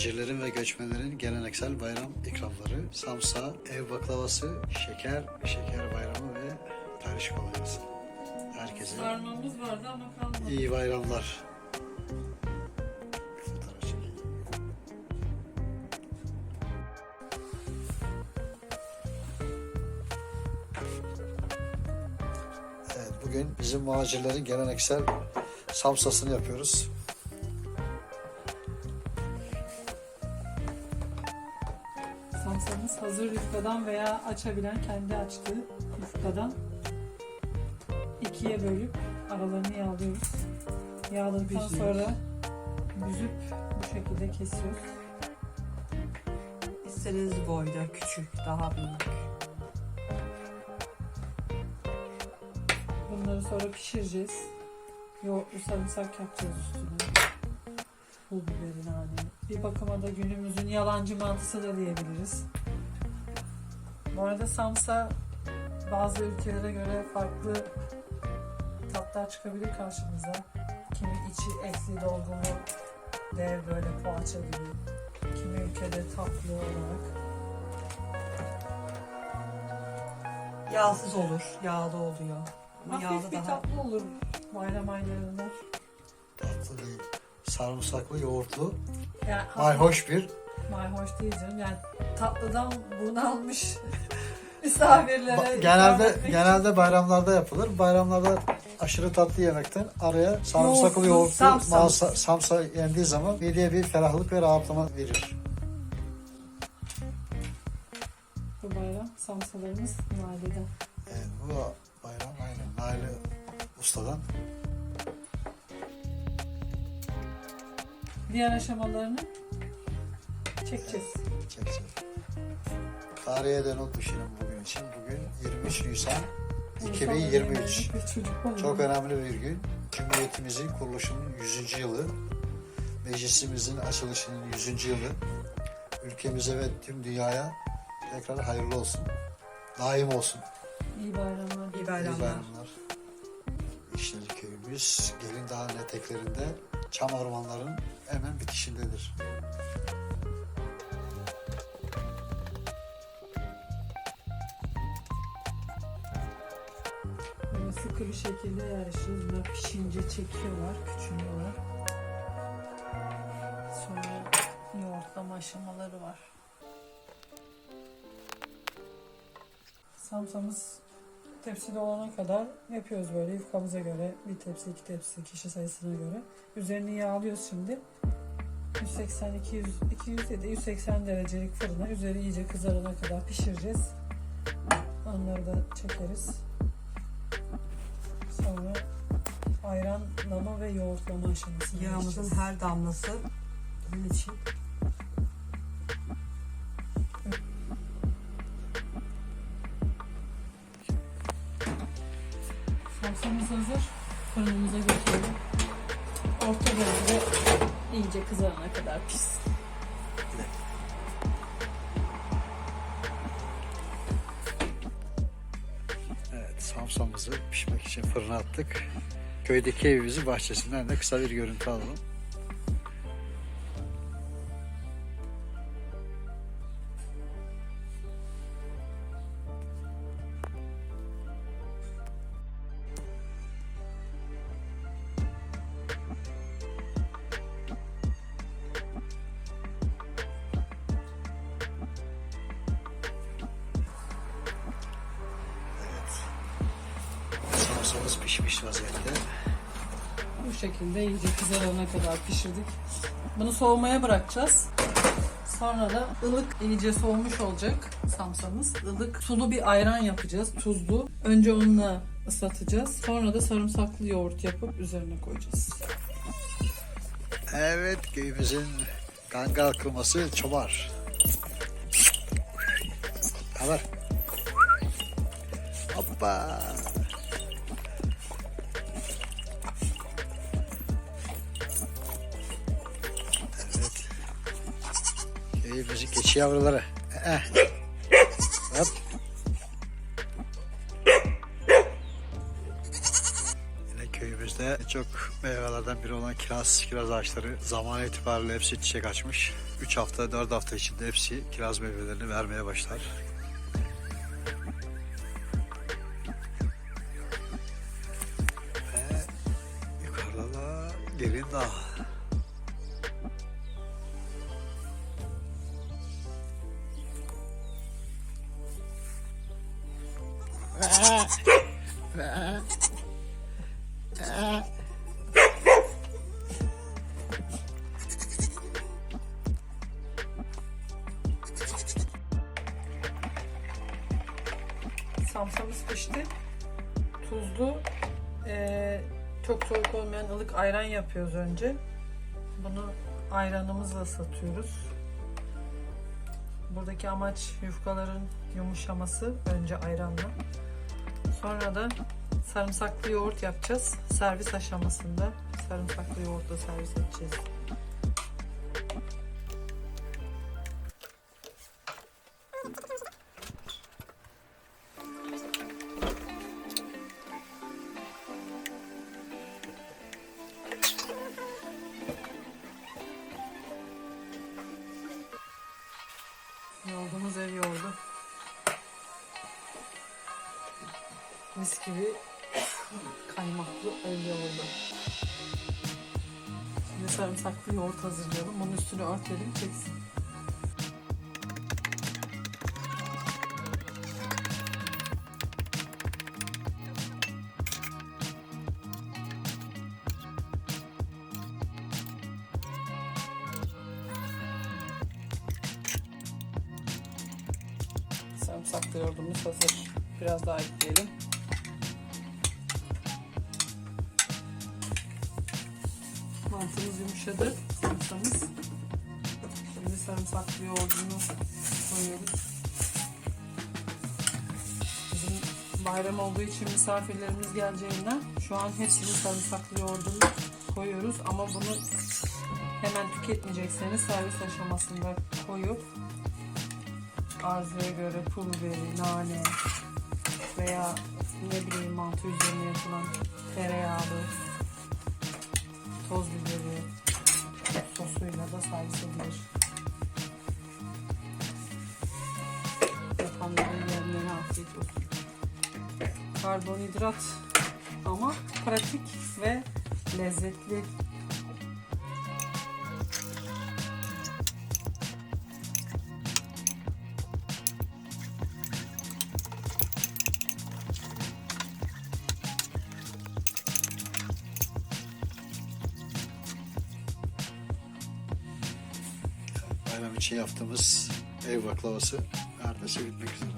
Macirlerin ve göçmenlerin geleneksel bayram ikramları, samsa, ev baklavası, şeker, şeker bayramı ve tarih kolonyası. Herkese Sarmamız vardı ama kalmadı. iyi bayramlar. Bir fotoğraf çekeyim. Evet, bugün bizim macirlerin geleneksel samsasını yapıyoruz. Yufkadan veya açabilen kendi açtığı yufkadan ikiye bölüp aralarını yağlıyoruz. Yağladıktan sonra büzüp bu şekilde kesiyoruz. İstediğiniz boyda küçük, daha büyük. Bunları sonra pişireceğiz. Yoğurtlu sarımsak yapacağız üstüne. Pul biberi, nane. Bir bakıma da günümüzün yalancı mantısı da diyebiliriz. Bu arada samsa bazı ülkelere göre farklı tatlar çıkabilir karşımıza. Kimi içi etli dolgulu, dev böyle poğaça gibi. Kimi ülkede tatlı olarak. Yağsız olur, yağlı oluyor. Ama Hafif yağlı bir daha tatlı olur bayram aylarında. Tatlı değil. Sarımsaklı, yoğurtlu, Yani mayhoş bir Mayhoş değil canım. Yani tatlıdan bunalmış misafirlere Ba- genelde genelde bayramlarda yapılır. Bayramlarda aşırı tatlı yemekten araya sarımsaklı Yoğurtlu, samsa. samsa, samsa yendiği zaman mideye bir ferahlık ve rahatlama verir. bu bayram samsalarımız mahalleden. Evet, bu bayram aynen Nail Usta'dan Diğer aşamalarını çekeceğiz. çekeceğiz. Tarihe not düşelim bugün için. Bugün 23 Nisan 2023. Bir çocuk var. Çok önemli bir gün. Cumhuriyetimizin kuruluşunun 100. yılı. Meclisimizin açılışının 100. yılı. Ülkemize ve tüm dünyaya tekrar hayırlı olsun. Daim olsun. İyi bayramlar. iyi İyi bayramlar. bayramlar. İşleri köyümüz Gelin Dağı'nın eteklerinde çam ormanların hemen bitişindedir. Şekilde yarışıyoruz. Bunlar pişince çekiyorlar, küçülüyorlar. Sonra yoğurtlama aşamaları var. Samsamız tepside olana kadar yapıyoruz böyle yufkamıza göre. Bir tepsi, iki tepsi kişi sayısına göre. Üzerini yağlıyoruz şimdi. 180, 200, 200 ya da 180 derecelik fırına üzeri iyice kızarana kadar pişireceğiz. Onları da çekeriz. Sonra ayranlama ve yoğurtlama aşamasına Yağımızın her damlası bunun için için fırına attık. Köydeki evimizin bahçesinden de kısa bir görüntü alalım. Samsamız pişmiş vaziyette. Bu şekilde iyice kızarana kadar pişirdik. Bunu soğumaya bırakacağız. Sonra da ılık iyice soğumuş olacak samsamız. Ilık sulu bir ayran yapacağız. Tuzlu. Önce onunla ıslatacağız. Sonra da sarımsaklı yoğurt yapıp üzerine koyacağız. Evet, köyümüzün kangal kırması çobar. Haber. Hoppa. Köyümüzün keçi yavruları. Eh. Hop. Yine köyümüzde çok meyvelerden biri olan kiraz, kiraz ağaçları zaman itibariyle hepsi çiçek açmış. 3 hafta, 4 hafta içinde hepsi kiraz meyvelerini vermeye başlar. Ve yukarıda da Gelin Dağ. Samsamız pişti. Tuzlu, eee, çok soğuk olmayan ılık ayran yapıyoruz önce. Bunu ayranımızla satıyoruz. Buradaki amaç yufkaların yumuşaması önce ayranla. Sonra da sarımsaklı yoğurt yapacağız. Servis aşamasında sarımsaklı yoğurtla servis edeceğiz. Mis gibi kaymaklı ev yoğurdu. Şimdi sarımsaklı yoğurt hazırlayalım. Bunun üstünü örtelim çeksin. Sarımsaklı yoğurdumuz hazır. Biraz daha ekleyelim. Yumuşadı. Sarımsamız. Şimdi sarımsaklı yoğurdunu koyuyoruz. Bizim bayram olduğu için misafirlerimiz geleceğinden şu an hepsini sarımsaklı yoğurdunu koyuyoruz. Ama bunu hemen tüketmeyecekseniz servis aşamasında koyup arzuya göre pul biberi, nane veya ne bileyim mantı üzerine yapılan tereyağlı toz biberi sosuyla da servis edilir. Yapanların yerlerine afiyet olsun. Karbonhidrat ama pratik ve lezzetli. Yaptığımız ev baklavası neredeyse bitmek üzere.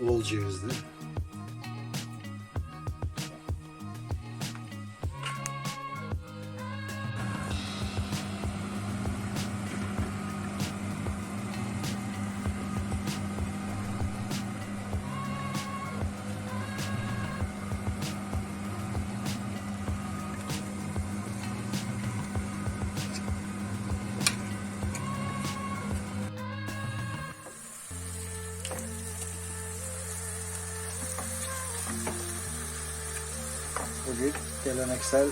Bol cevizli. Geleneksel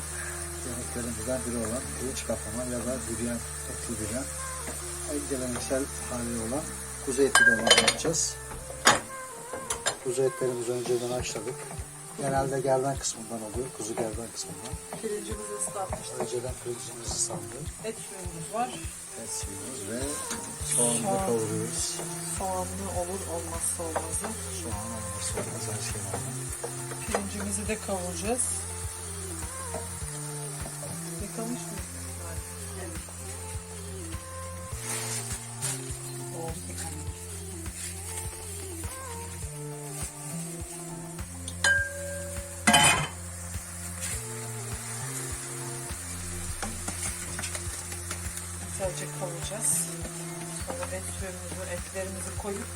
yemeklerimizden biri olan kılıç kapama ya da büryan, etli büryan. En geleneksel hali olan kuzu eti dolma yapacağız. Kuzu etlerimizi önceden haşladık. Genelde gerdan kısmından oluyor, kuzu gerdan kısmından. Pirincimizi ıslatmıştık. Önceden pirincimizi saldı. Et suyumuz var. Et suyumuz ve soğanı da kavuruyoruz. Soğanlı olur olmazsa olmazı. Soğan olması olmaz her şey var. Pirincimizi de kavuracağız. Yıkamış mı? Evet. Kavuracağız. Sonra et suyumuzu, etlerimizi koyup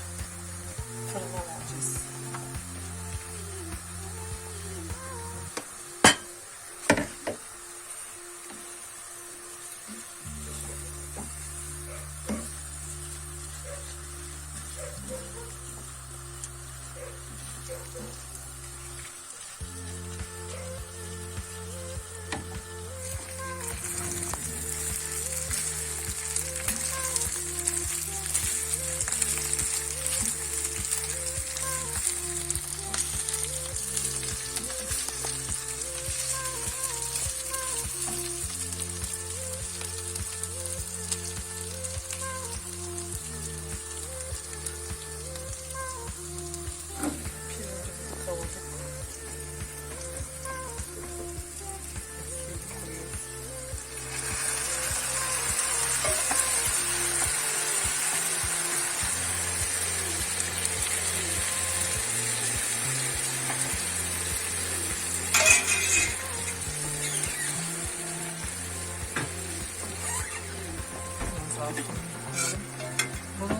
Bunun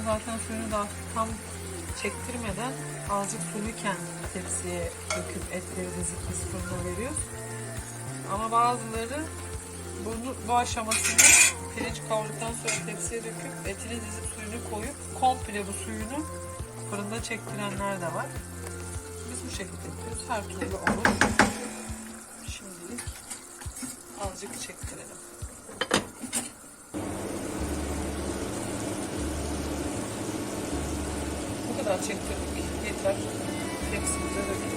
zaten suyunu da tam çektirmeden azıcık suyuyken tepsiye döküp etleri dizip fırına veriyoruz. Ama bazıları bunu, bu aşamasında pirinç kavurduktan sonra tepsiye döküp etini dizip suyunu koyup komple bu suyunu fırında çektirenler de var. Biz bu şekilde yapıyoruz. Her türlü olur. Şimdilik azıcık çektirelim. Bu kadar çektirdik. Yeter. Tepsimize dökelim.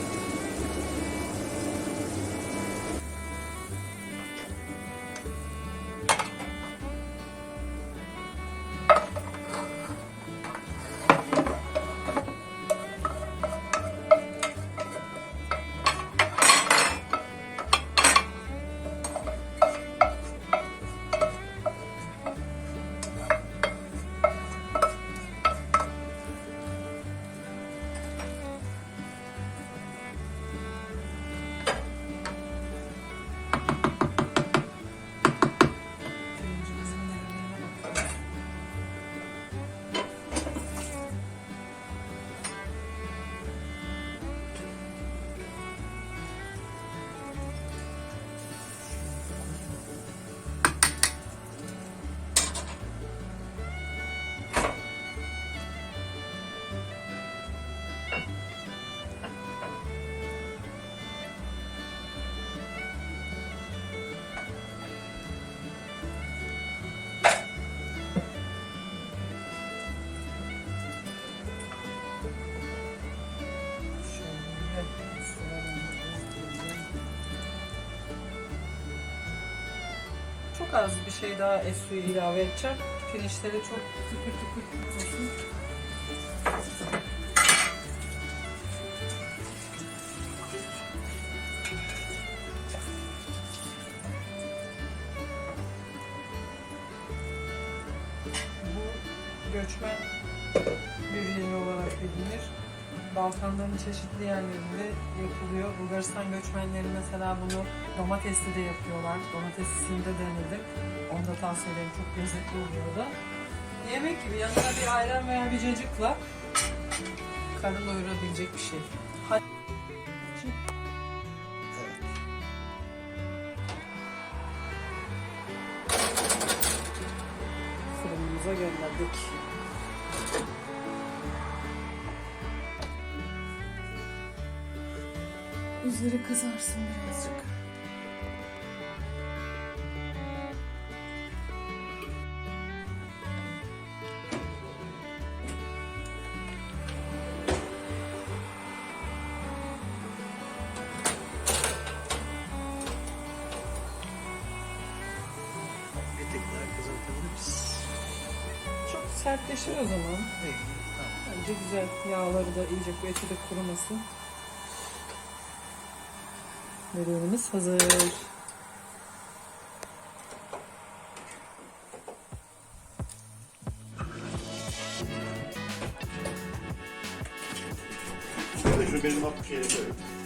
Az bir şey daha et suyu ilave edeceğim. Pirinçleri çok tıkır tıkır olsun. Balkanların çeşitli yerlerinde yapılıyor. Bulgaristan göçmenleri mesela bunu domatesli de yapıyorlar. Domateslisini de denedim. Onu da tavsiye ederim. Çok lezzetli oluyor da. Yemek gibi yanına bir ayran veya bir cacıkla karın doyurabilecek bir şey. Hadi. Üzeri kızarsın birazcık. Bir tek daha kızartabiliriz. Çok sertleşir o zaman. İyi, tamam. Bence güzel. Yağları da iyice bu eti de kurumasın. Böreğimiz hazır. Şu benim hap şeyleri.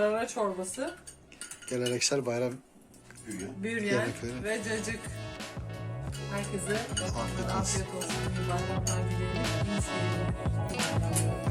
tarhana çorbası, Geleneksel bayram büryan Yemekleri. ve cacık. Herkese afiyet olsun. bayramlar dileyelim. İyi seyirler.